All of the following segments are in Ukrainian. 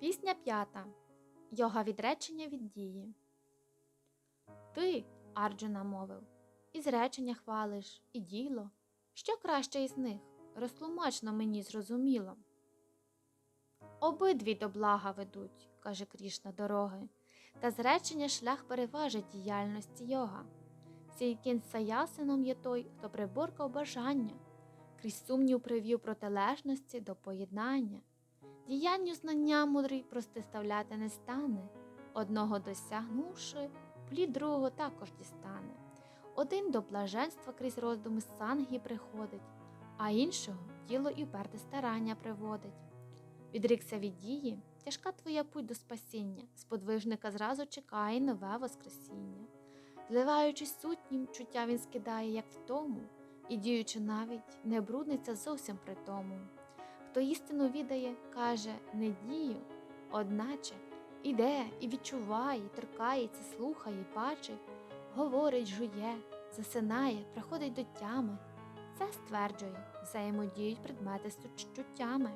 Пісня п'ята. Йога відречення від дії. Ти, Арджуна мовив, і зречення хвалиш, і діло. Що краще із них? Розтлумачно мені зрозуміло. Обидві до блага ведуть, каже Крішна дороги, та зречення шлях переважить діяльності йога. Сійкін саясином є той, хто приборкав бажання, крізь сумнів привів протилежності до поєднання. Діянню знання мудрий простиставляти не стане, одного досягнувши, плід другого також дістане. Один до блаженства крізь роздуми сангі приходить, а іншого діло і вперте старання приводить. Відрікся від дії, тяжка твоя путь до спасіння, сподвижника зразу чекає нове Воскресіння. Зливаючись сутнім, чуття він скидає, як в тому, і діючи навіть, не брудниться зовсім при тому. Хто істину відає, каже не дію, одначе іде і відчуває, торкається, слухає, бачить, говорить, жує, засинає, приходить до тями. Це стверджує, взаємодіють предмети з чуттями.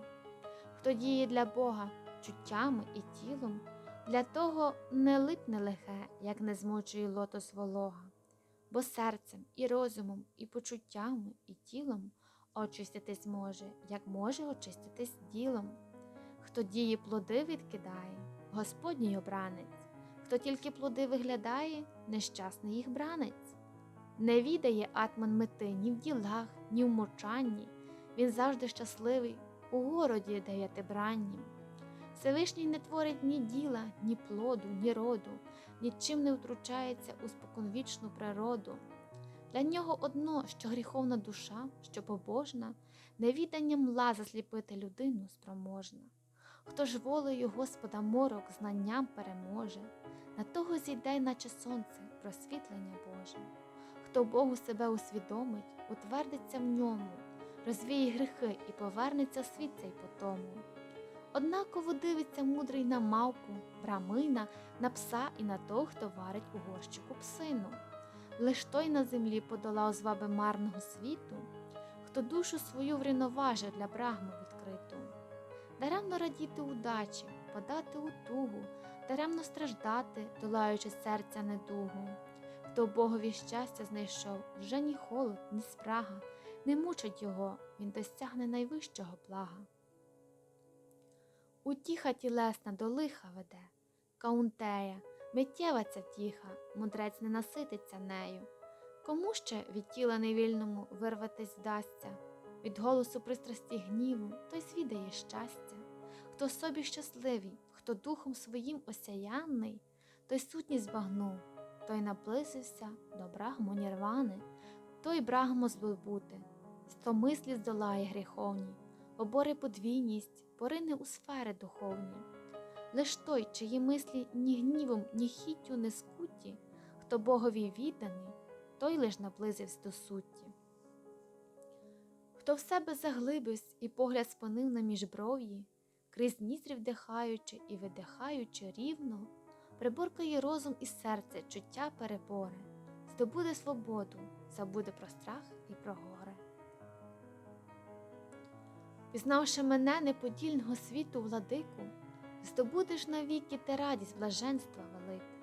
Хто діє для Бога чуттями і тілом, для того не липне лихе, як не змочує лотос волога, бо серцем і розумом, і почуттями, і тілом очиститись може, як може очиститись ділом. Хто дії плоди відкидає, Господній обранець, хто тільки плоди виглядає, нещасний їх бранець. Не відає атман мети ні в ділах, ні в мовчанні, він завжди щасливий у городі дев'ятибраннім. Всевишній не творить ні діла, ні плоду, ні роду, нічим не втручається у споконвічну природу. Для нього одно, що гріховна душа, що побожна, невіданням ла засліпити людину спроможна. Хто ж волею Господа морок знанням переможе, на того зійде, наче сонце, просвітлення Боже. Хто Богу себе усвідомить, утвердиться в ньому, розвіє гріхи і повернеться світ цей потому. Однаково дивиться мудрий на мавку, брамина, на пса і на того, хто варить у горщику псину. Лиш той на землі подолав зваби марного світу, хто душу свою врівноважив для брагму відкриту. Даремно радіти удачі, подати у тугу, даремно страждати, долаючи серця недугу. Хто Богові щастя знайшов, вже ні холод, ні спрага, не мучить його, він досягне найвищого блага. Утіха тілесна до лиха веде, каунтея, миттєва ця втіха, мудрець не насититься нею. Кому ще від тіла невільному вирватись вдасться, від голосу пристрасті гніву, той звідає щастя. Хто собі щасливий, хто духом своїм осяянний, той сутність збагнув, той наблизився до брагму нірвани, той брагмо здобути, сто мислі здолає гріховні, обори подвійність, порине у сфери духовні. Лиш той, чиї мислі ні гнівом, ні хіттю не скуті, хто Богові відданий, той лиш наблизився до сутті. Хто в себе заглибився і погляд спинив на міжбров'ї, крізь ніздрі вдихаючи і видихаючи рівно, приборкає розум і серце чуття перебори, здобуде свободу, забуде про страх і про горе. Пізнавши мене неподільного світу владику, здобудеш навіки ти радість блаженства велику.